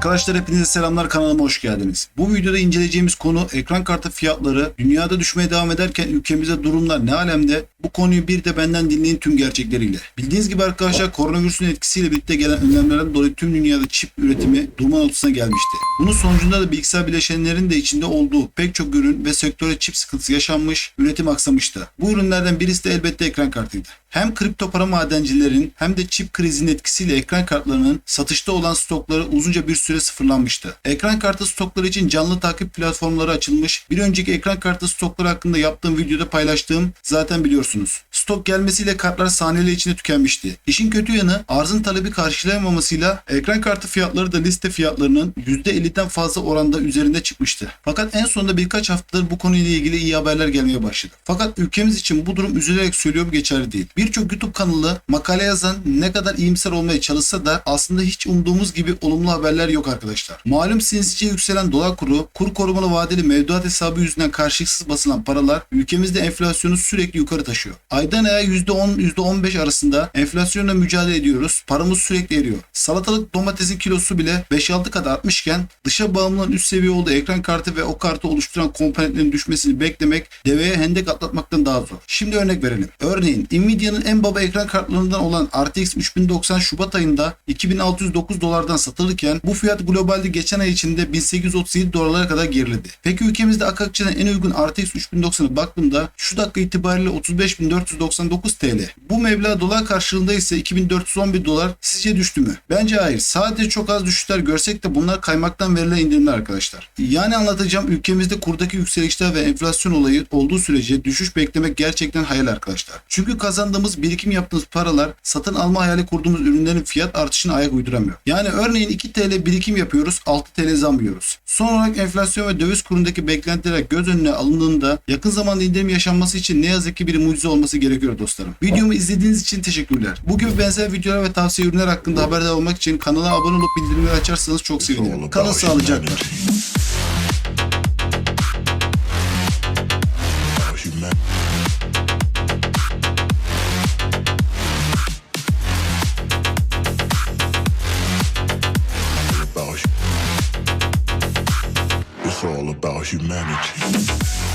Arkadaşlar hepinize selamlar kanalıma hoş geldiniz. Bu videoda inceleyeceğimiz konu ekran kartı fiyatları dünyada düşmeye devam ederken ülkemizde durumlar ne alemde? Bu konuyu bir de benden dinleyin tüm gerçekleriyle. Bildiğiniz gibi arkadaşlar koronavirüsün etkisiyle birlikte gelen önlemlerden dolayı tüm dünyada çip üretimi durma noktasına gelmişti. Bunun sonucunda da bilgisayar bileşenlerin de içinde olduğu pek çok ürün ve sektöre çip sıkıntısı yaşanmış, üretim aksamıştı. Bu ürünlerden birisi de elbette ekran kartıydı. Hem kripto para madencilerin hem de çip krizinin etkisiyle ekran kartlarının satışta olan stokları uzunca bir süre sıfırlanmıştı. Ekran kartı stokları için canlı takip platformları açılmış. Bir önceki ekran kartı stokları hakkında yaptığım videoda paylaştığım zaten biliyorsunuz. Görüşürüz. Stok gelmesiyle kartlar saniyeler içinde tükenmişti. İşin kötü yanı arzın talebi karşılayamamasıyla ekran kartı fiyatları da liste fiyatlarının %50'den fazla oranda üzerinde çıkmıştı. Fakat en sonunda birkaç haftadır bu konuyla ilgili iyi haberler gelmeye başladı. Fakat ülkemiz için bu durum üzülerek söylüyorum geçerli değil. Birçok YouTube kanalı makale yazan ne kadar iyimser olmaya çalışsa da aslında hiç umduğumuz gibi olumlu haberler yok arkadaşlar. Malum sinsice yükselen dolar kuru, kur korumalı vadeli mevduat hesabı yüzünden karşılıksız basılan paralar ülkemizde enflasyonu sürekli yukarı taşıyor. Aydan aya %10 %15 arasında enflasyonla mücadele ediyoruz. Paramız sürekli eriyor. Salatalık domatesin kilosu bile 5-6 kat artmışken dışa bağımlılığın üst seviye olduğu ekran kartı ve o kartı oluşturan komponentlerin düşmesini beklemek deveye hendek atlatmaktan daha zor. Şimdi örnek verelim. Örneğin Nvidia'nın en baba ekran kartlarından olan RTX 3090 Şubat ayında 2609 dolardan satılırken bu fiyat globalde geçen ay içinde 1837 dolarlara kadar geriledi. Peki ülkemizde Akakçı'dan en uygun RTX 3090'a baktığımda şu dakika itibariyle 35.499 TL. Bu meblağ dolar karşılığında ise 2411 dolar sizce düştü mü? Bence hayır. Sadece çok az düşüşler görsek de bunlar kaymaktan verilen indirimler arkadaşlar. Yani anlatacağım ülkemizde kurdaki yükselişler ve enflasyon olayı olduğu sürece düşüş beklemek gerçekten hayal arkadaşlar. Çünkü kazandığımız birikim yaptığımız paralar satın alma hayali kurduğumuz ürünlerin fiyat artışına ayak uyduramıyor. Yani örneğin 2 TL birikim yapıyoruz 6 TL zam yiyoruz. Son olarak enflasyon ve döviz kurundaki beklentiler göz önüne alındığında yakın zamanda indirim yaşanması için ne yazık ki bir mucize olması gerekiyor dostlarım. Videomu izlediğiniz için teşekkürler. Bu gibi benzer videolar ve tavsiye ürünler hakkında haberdar olmak için kanala abone olup bildirimleri açarsanız çok sevinirim. Kalın sağlıcakla. Human. About- It's all about humanity.